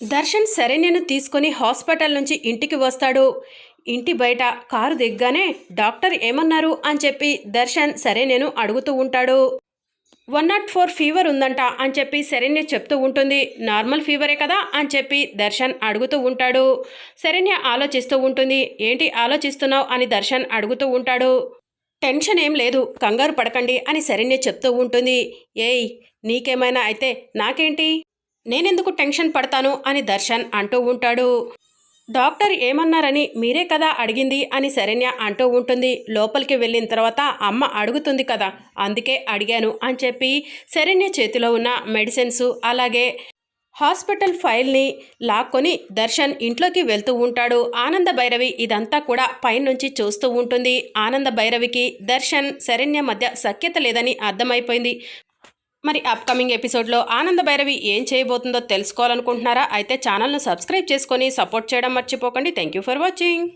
దర్శన్ శరణ్యను తీసుకుని హాస్పిటల్ నుంచి ఇంటికి వస్తాడు. ఇంటి బయట కారు దిగ్గానే డాక్టర్ ఏమన్నారు అని చెప్పి దర్శన్ శరణ్యను అడుగుతూ ఉంటాడు. వన్ నాట్ ఫోర్ ఫీవర్ ఉందంట అని చెప్పి శరణ్య చెప్తూ ఉంటుంది. నార్మల్ ఫీవరే కదా అని చెప్పి దర్శన్ అడుగుతూ ఉంటాడు. శరణ్య ఆలోచిస్తూ ఉంటుంది. ఏంటి ఆలోచిస్తున్నావు అని దర్శన్ అడుగుతూ ఉంటాడు. టెన్షన్ ఏం లేదు కంగారు పడకండి అని శరణ్య చెప్తూ ఉంటుంది. ఏయ్ నీకేమైనా అయితే నాకేంటి? నేనెందుకు టెన్షన్ పడతాను అని దర్శన్ అంటూ ఉంటాడు. డాక్టర్ ఏమన్నారని మీరే కదా అడిగింది అని శరణ్య అంటూ ఉంటుంది. లోపలికి వెళ్ళిన తర్వాత అమ్మ అడుగుతుంది కదా అందుకే అడిగాను అని చెప్పి శరణ్య చేతిలో ఉన్న మెడిసిన్స్ అలాగే హాస్పిటల్ ఫైల్ని లాక్కొని దర్శన్ ఇంట్లోకి వెళ్తూ ఉంటాడు. ఆనంద భైరవి ఇదంతా కూడా పైనుంచి చూస్తూ ఉంటుంది. ఆనంద భైరవికి దర్శన్ శరణ్య మధ్య సఖ్యత లేదని అర్థమైపోయింది. మరి అప్కమింగ్ ఎపిసోడ్లో ఆనంద భైరవి ఏం చేయబోతుందో తెలుసుకోవాలనుకుంటున్నారా? అయితే ఛానల్ను సబ్స్క్రైబ్ చేసుకొని సపోర్ట్ చేయడం మర్చిపోకండి. Thank you for watching